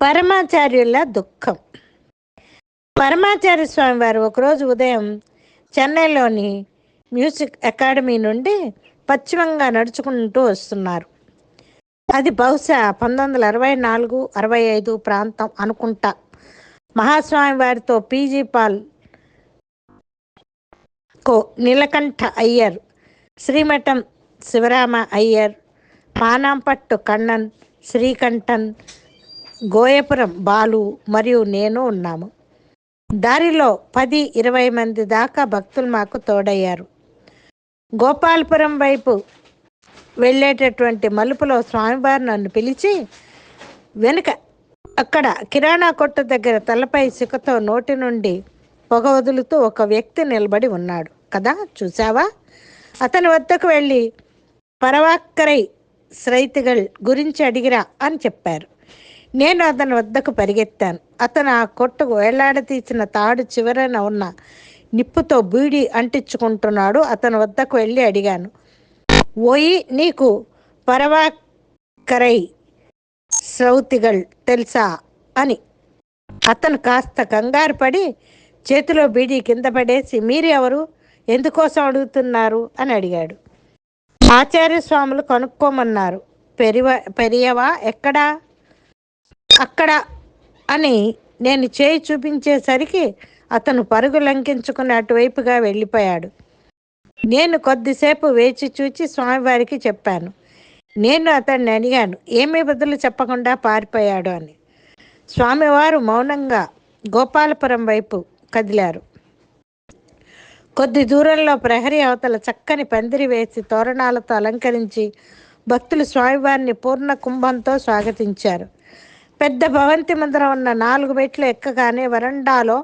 పరమాచార్యుల దుఃఖం. పరమాచార్య స్వామి వారు ఒకరోజు ఉదయం చెన్నైలోని మ్యూజిక్ అకాడమీ నుండి పశ్చిమంగా నడుచుకుంటూ వస్తున్నారు. అది బహుశా పంతొమ్మిది వందల అరవై నాలుగు అరవై ఐదు ప్రాంతం అనుకుంటా. మహాస్వామి వారితో పీజీ పాల్ కో నీలకంఠ అయ్యర్ శ్రీమఠం శివరామ అయ్యర్ పానాంపట్టు కన్నన్ శ్రీకంఠన్ గోయపురం బాలు మరియు నేను ఉన్నాము. దారిలో పది ఇరవై మంది దాకా భక్తులు మాకు తోడయ్యారు. గోపాలపురం వైపు వెళ్ళేటటువంటి మలుపులో స్వామివారు నన్ను పిలిచి వెనుక అక్కడ కిరాణా కొట్టు దగ్గర తలపై సికతో నోటి నుండి పొగ వదులుతూ ఒక వ్యక్తి నిలబడి ఉన్నాడు. కదా చూసావా అతని వద్దకు వెళ్ళి పరవాక్కరై శ్రైతిగల్ గురించి అడిగిరా అని చెప్పారు. నేను అతని వద్దకు పరిగెత్తాను. అతను ఆ కొట్టుకు వేలాడతీసిన తాడు చివరన ఉన్న నిప్పుతో బీడి అంటించుకుంటున్నాడు. అతని వద్దకు వెళ్ళి అడిగాను ఓయి నీకు పరవాకరై శ్రౌతిగల్ తెలుసా? అని. అతను కాస్త కంగారు పడి చేతిలో బీడీ కింద పడేసి మీరు ఎవరు? ఎందుకోసం అడుగుతున్నారు? అని అడిగాడు. ఆచార్య స్వాములు కనుక్కోమన్నారు పెరివ పెరియవా? ఎక్కడా? అక్కడ అని నేను చేయి చూపించేసరికి అతను పరుగు లంకించుకుని అటువైపుగా వెళ్ళిపోయాడు. నేను కొద్దిసేపు వేచి చూచి స్వామివారికి చెప్పాను. నేను అతన్ని అడిగాను ఏమీ బదులు చెప్పకుండా పారిపోయాడు అని. స్వామివారు మౌనంగా గోపాలపురం వైపు కదిలారు. కొద్ది దూరంలో ప్రహరీ అవతల చక్కని పందిరి వేసి తోరణాలతో అలంకరించి భక్తులు స్వామివారిని పూర్ణ కుంభంతో స్వాగతించారు. పెద్ద భవంతి ముందర ఉన్న నాలుగు మెట్లు ఎక్కగానే వరండాలో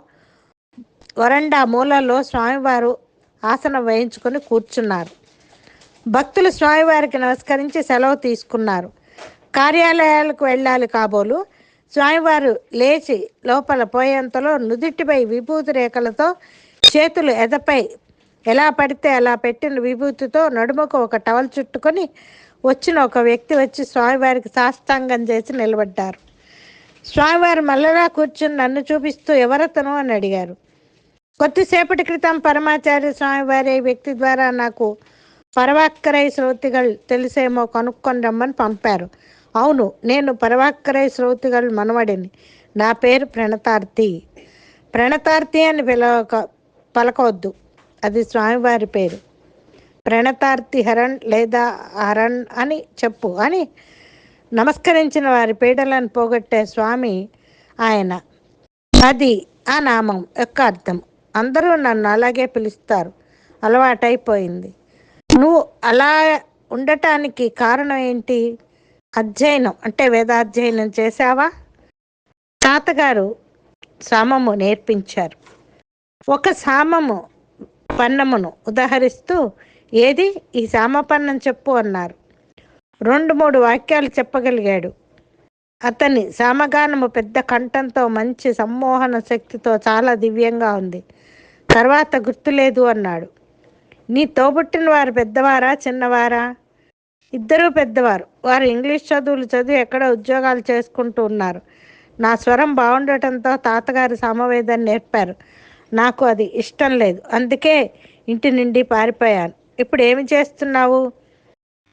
వరండా మూలలో స్వామివారు ఆసనం వేయించుకొని కూర్చున్నారు. భక్తులు స్వామివారికి నమస్కరించి సెలవు తీసుకున్నారు. కార్యాలయాలకు వెళ్ళాలి కాబోలు స్వామివారు లేచి లోపల పోయేంతలో నుదుటిపై విభూతి రేఖలతో చేతులు ఎదపై ఎలా పడితే అలా పెట్టిన విభూతితో నడుముకు ఒక టవల్ చుట్టుకొని వచ్చిన ఒక వ్యక్తి వచ్చి స్వామివారికి సాష్టాంగం చేసి నిలబడ్డారు. స్వామివారు మల్లలా కూర్చుని నన్ను చూపిస్తూ ఎవరతను అని అడిగారు. కొద్దిసేపటి క్రితం పరమాచార్య స్వామివారి వ్యక్తి ద్వారా నాకు పరవాక్కరై శ్రోతిగల్ తెలిసేమో కనుక్కొని రమ్మని పంపారు. అవును నేను పరవాక్కరై శ్రోతిగల్ మనవడిని. నా పేరు ప్రణతార్తి. ప్రణతార్తి అని పిలవక పలకవద్దు. అది స్వామివారి పేరు. ప్రణతార్తి హరణ్ లేదా హరణ్ అని చెప్పు అని నమస్కరించిన వారి పీడలను పోగొట్టే స్వామి ఆయన. అది ఆ నామం యొక్క అర్థం. అందరూ నన్ను అలాగే పిలుస్తారు. అలవాటైపోయింది. నువ్వు అలా ఉండటానికి కారణం ఏంటి? అధ్యయనం. అంటే వేదాధ్యయనం చేశావా? తాతగారు సామము నేర్పించారు. ఒక సామము పన్నమును ఉదహరిస్తూ ఏది? ఈ సామపన్నం చెప్పు అన్నారు. రెండు మూడు వాక్యాలు చెప్పగలిగాడు. అతని సామగానము పెద్ద కంఠంతో మంచి సమ్మోహన శక్తితో చాలా దివ్యంగా ఉంది. తర్వాత గుర్తులేదు అన్నాడు. నీ తోబుట్టిన వారు పెద్దవారా చిన్నవారా? ఇద్దరూ పెద్దవారు. వారు ఇంగ్లీష్ చదువులు చదివి ఎక్కడ ఉద్యోగాలు చేసుకుంటూ ఉన్నారు. నా స్వరం బాగుండటంతో తాతగారు సామవేదాన్ని నేర్పారు. నాకు అది ఇష్టం లేదు. అందుకే ఇంటి నుండి పారిపోయాను. ఇప్పుడు ఏమి చేస్తున్నావు?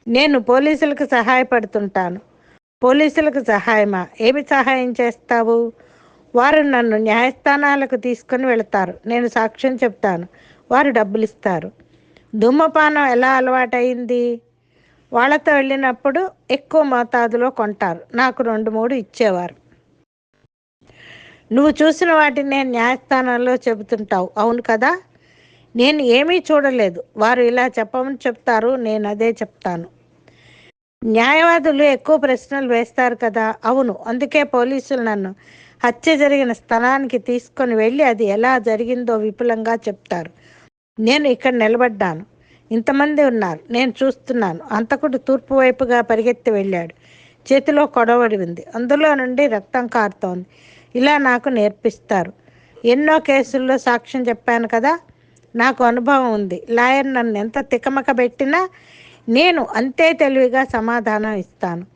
నేను పోలీసులకు సహాయపడుతుంటాను. పోలీసులకు సహాయమా? ఏమి సహాయం చేస్తావు? వారు నన్ను న్యాయస్థానాలకు తీసుకొని వెళతారు. నేను సాక్ష్యం చెప్తాను. వారు డబ్బులు ఇస్తారు ధూమపానం ఎలా అలవాటైంది వాళ్ళతో వెళ్ళినప్పుడు ఎక్కువ మోతాదులో కొంటారు. నాకు రెండు మూడు ఇచ్చేవారు. నువ్వు చూసిన వాటిని నేను న్యాయస్థానంలో చెబుతుంటావు. అవును కదా? నేను ఏమీ చూడలేదు. వారు ఇలా చెప్పమని చెప్తారు నేను అదే చెప్తాను. న్యాయవాదులు ఎక్కువ ప్రశ్నలు వేస్తారు కదా. అవును అందుకే పోలీసులు నన్ను హత్య జరిగిన స్థలానికి తీసుకొని వెళ్ళి అది ఎలా జరిగిందో విపులంగా చెప్తారు. నేను ఇక్కడ నిలబడ్డాను. ఇంతమంది ఉన్నారు. నేను చూస్తున్నాను. అంతకుడు తూర్పు వైపుగా పరిగెత్తి వెళ్ళాడు. చేతిలో కొడవడి ఉంది. అందులో నుండి రక్తం కారుతోంది. ఇలా నాకు నేర్పిస్తారు. ఎన్నో కేసుల్లో సాక్ష్యం చెప్పాను కదా. నాకు అనుభవం ఉంది. లాయర్ నన్ను ఎంత తికమక పెట్టినా నేను అంతే తెలివిగా సమాధానం ఇస్తాను.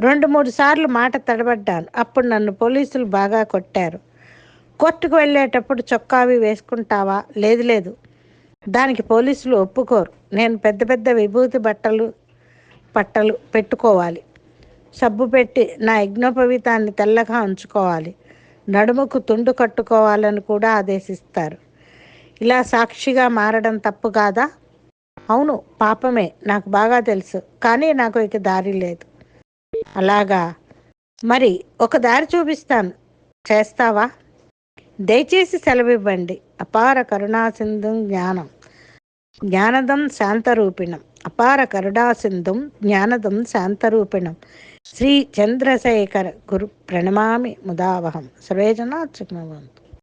రెండు మూడు సార్లు మాట తడబడ్డాను. అప్పుడు నన్ను పోలీసులు బాగా కొట్టారు. కోర్టుకు వెళ్ళేటప్పుడు చొక్కావి వేసుకుంటావా? లేదు లేదు. దానికి పోలీసులు ఒప్పుకోరు. నేను పెద్ద పెద్ద విభూతి బట్టలు పట్టలు పెట్టుకోవాలి. సబ్బు పెట్టి నా యజ్ఞోపవీతాన్ని తెల్లగా ఉంచుకోవాలి. నడుముకు తుండు కట్టుకోవాలని కూడా ఆదేశిస్తారు. ఇలా సాక్షిగా మారడం తప్పు కాదా? అవును పాపమే. నాకు బాగా తెలుసు. కానీ నాకు ఇక దారి లేదు. అలాగా? మరి ఒక దారి చూపిస్తాను. చేస్తావా? దయచేసి సెలవివ్వండి. అపార కరుణాసింధం జ్ఞానం. జ్ఞానదం శాంతరూపిణం. అపార కరుణాసింధుం జ్ఞానదం శాంతరూపిణం. శ్రీ చంద్రశేఖర గురు ప్రణమామి ముదావహం. సర్వేజనా చిన్నవంతు